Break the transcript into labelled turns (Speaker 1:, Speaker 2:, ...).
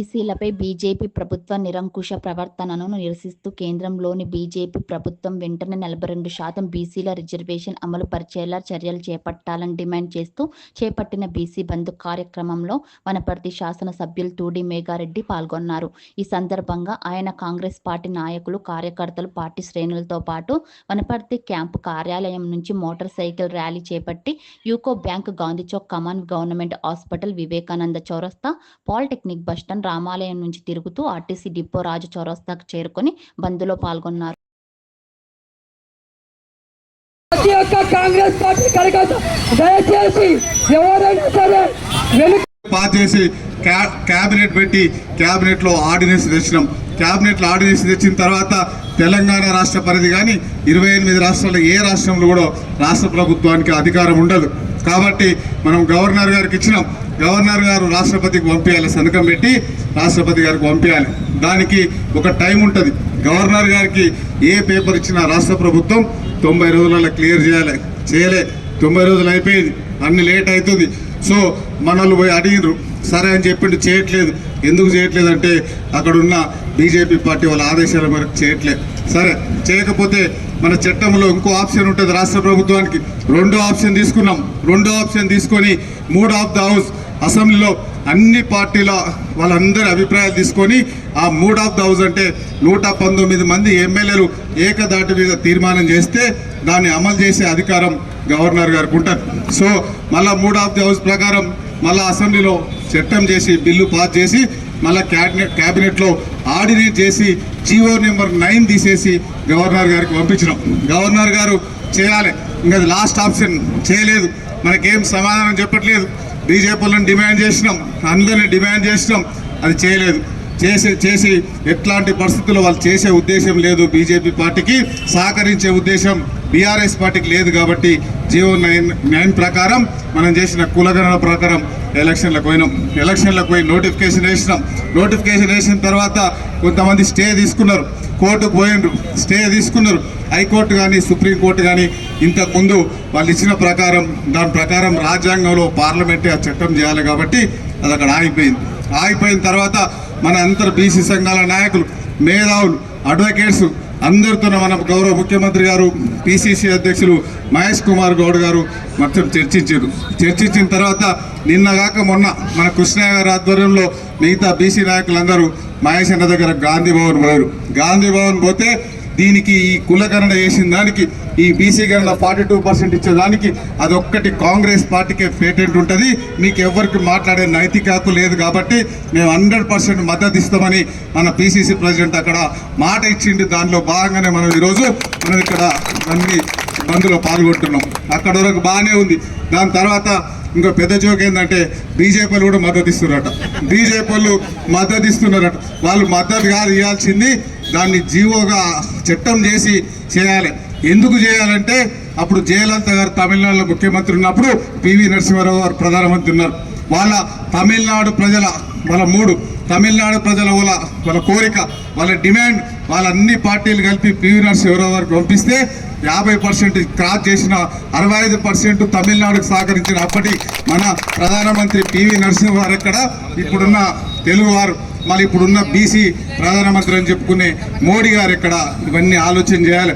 Speaker 1: బీసీలపై BJP ప్రభుత్వ నిరంకుశ ప్రవర్తనను నిరసిస్తూ కేంద్రంలోని బీజేపీ ప్రభుత్వం వెంటనే నలభై రెండు శాతం బీసీల రిజర్వేషన్ అమలు పరిచేలా చర్యలు చేపట్టాలని డిమాండ్ చేస్తూ చేపట్టిన బీసీ బంధు కార్యక్రమంలో వనపర్తి శాసనసభ్యులు తూడి మేఘారెడ్డి పాల్గొన్నారు. ఈ సందర్భంగా ఆయన కాంగ్రెస్ పార్టీ నాయకులు కార్యకర్తలు పార్టీ శ్రేణులతో పాటు వనపర్తి క్యాంపు కార్యాలయం నుంచి మోటార్ సైకిల్ ర్యాలీ చేపట్టి UCO bank Gandhi Chowk Kaman government hospital Vivekananda చౌరస్తా పాలిటెక్నిక్ బస్టాండ్ రామాలయం నుంచి తిరుగుతూ ఆర్టీసీ డిపో రాజు చౌరస్తాకు చేరుకొని బంద్లో పాల్గొన్నారు.
Speaker 2: ప్రతి ఒక్క కాంగ్రెస్ పార్టీ కార్యకర్త దయచేసి ఎవరైనా సరే వెనుక
Speaker 3: పాస్ చేసి క్యా- క్యాబినెట్ పెట్టి క్యాబినెట్లో ఆర్డినెన్స్ తెచ్చినాం. క్యాబినెట్లో ఆర్డినెన్స్ తెచ్చిన తర్వాత తెలంగాణ రాష్ట్ర పరిధి కానీ ఇరవై ఎనిమిది రాష్ట్రాల్లో ఏ రాష్ట్రంలో కూడా రాష్ట్ర ప్రభుత్వానికి అధికారం ఉండదు. కాబట్టి మనం గవర్నర్ గారికి ఇచ్చినాం. గవర్నర్ గారు రాష్ట్రపతికి పంపించాలి సంతకం పెట్టి రాష్ట్రపతి గారికి పంపించాలి. దానికి ఒక టైం ఉంటుంది. గవర్నర్ గారికి ఏ పేపర్ ఇచ్చినా రాష్ట్ర ప్రభుత్వం తొంభై రోజులలో క్లియర్ చేయాలి. చేయలే. తొంభై రోజులు అయిపోయింది. అన్ని లేట్ అవుతుంది. సో మనల్ని పోయి అడిగినారు సరే అని చెప్పిండు చేయట్లేదు. ఎందుకు చేయట్లేదు అంటే అక్కడ ఉన్న బీజేపీ పార్టీ వాళ్ళ ఆదేశాల మేరకు చేయట్లేదు సరే చేయకపోతే మన చట్టంలో ఇంకో ఆప్షన్ ఉంటుంది రాష్ట్ర ప్రభుత్వానికి. రెండో ఆప్షన్ తీసుకున్నాం. రెండో ఆప్షన్ తీసుకొని మూడ్ ఆఫ్ ద హౌస్ అసెంబ్లీలో అన్ని పార్టీల వాళ్ళందరి అభిప్రాయాలు తీసుకొని ఆ మూడ్ ఆఫ్ ద హౌస్ అంటే నూట పంతొమ్మిది మంది ఎమ్మెల్యేలు ఏకదాటి మీద తీర్మానం చేస్తే దాన్ని అమలు చేసే అధికారం గవర్నర్ గారికి ఉంటుంది. సో మళ్ళీ మూడ్ ఆఫ్ ది హౌస్ ప్రకారం మళ్ళా అసెంబ్లీలో చట్టం చేసి బిల్లు పాస్ చేసి మళ్ళా క్యాబినెట్ క్యాబినెట్లో ఆర్డినేట్ చేసి జీవో నెంబర్ నైన్ తీసేసి గవర్నర్ గారికి పంపించినాం. గవర్నర్ గారు చేయాలి. ఇంకా లాస్ట్ ఆప్షన్ చేయలేదు. మనకేం సమాధానం చెప్పట్లేదు. బీజేపీలను డిమాండ్ చేసినాం. అందరిని డిమాండ్ చేసినాం. అది చేయలేదు. చేసి చేసి ఎట్లాంటి పరిస్థితుల్లో వాళ్ళు చేసే ఉద్దేశం లేదు బీజేపీ పార్టీకి. సహకరించే ఉద్దేశం బీఆర్ఎస్ పార్టీకి లేదు కాబట్టి జియో నైన్ నైన్ ప్రకారం మనం చేసిన కులగణన ప్రకారం ఎలక్షన్లకు పోయినాం. ఎలక్షన్లకు పోయి నోటిఫికేషన్ వేసినాం. నోటిఫికేషన్ వేసిన తర్వాత కొంతమంది స్టే తీసుకున్నారు. కోర్టుకు పోయిండ్రు స్టే తీసుకున్నారు. హైకోర్టు కానీ సుప్రీంకోర్టు కానీ ఇంతకుముందు వాళ్ళు ఇచ్చిన ప్రకారం దాని ప్రకారం రాజ్యాంగంలో పార్లమెంటే ఆ చట్టం చేయాలి కాబట్టి అది అక్కడ ఆగిపోయింది. ఆగిపోయిన తర్వాత మన అంతర్ బీసీ సంఘాల నాయకులు మేధావులు అడ్వకేట్స్ అందరితో మన గౌరవ ముఖ్యమంత్రి గారు పిసిసి అధ్యక్షులు మహేష్ కుమార్ గౌడ్ గారు మొత్తం చర్చించారు. చర్చించిన తర్వాత నిన్నగాక మొన్న మన కృష్ణయ్య గారి ఆధ్వర్యంలో మిగతా బీసీ నాయకులందరూ మహేష్ అన్న దగ్గర గాంధీ భవన్ పోయారు. గాంధీ భవన్ పోతే దీనికి ఈ కులగణన చేసిన దానికి ఈ బీసీ గణన ఫార్టీ టూ పర్సెంట్ ఇచ్చేదానికి అదొక్కటి కాంగ్రెస్ పార్టీకే పేటెంట్ ఉంటుంది. మీకు ఎవరికి మాట్లాడే నైతిక హక్కు లేదు కాబట్టి మేము హండ్రెడ్ పర్సెంట్ మద్దతు ఇస్తామని మన పిసిసి ప్రెసిడెంట్ అక్కడ మాట ఇచ్చిండు. దానిలో భాగంగానే మనం ఈరోజు మనం ఇక్కడ అన్ని బంధులో పాల్గొంటున్నాం. అక్కడ వరకు బాగానే ఉంది. దాని తర్వాత ఇంకో పెద్ద జోక్ ఏంటంటే బీజేపీలు కూడా మద్దతు ఇస్తున్నారట. బీజేపీలు మద్దతు ఇస్తున్నారట. వాళ్ళు మద్దతు కాదు ఇవ్వాల్సింది దాన్ని జీవోగా చట్టం చేసి చేయాలి. ఎందుకు చేయాలంటే అప్పుడు జయలలిత గారు తమిళనాడులో ముఖ్యమంత్రి ఉన్నప్పుడు పివి నరసింహారావు గారు ప్రధానమంత్రి ఉన్నారు. వాళ్ళ తమిళనాడు ప్రజల వాళ్ళ మూడు తమిళనాడు ప్రజల వాళ్ళ వాళ్ళ కోరిక వాళ్ళ డిమాండ్ వాళ్ళ అన్ని పార్టీలు కలిపి పివి నరసింహారావు గారికి పంపిస్తే యాభై పర్సెంట్ క్రాస్ చేసిన అరవై ఐదు పర్సెంట్ తమిళనాడుకు సహకరించిన అప్పటి మన ప్రధానమంత్రి పివి నరసింహారావు ఇక్కడ ఇప్పుడున్న తెలుగువారు మళ్ళీ ఇప్పుడున్న బీసీ ప్రధానమంత్రి అని చెప్పుకునే మోడీ గారు ఎక్కడ ఇవన్నీ ఆలోచన చేయాలి.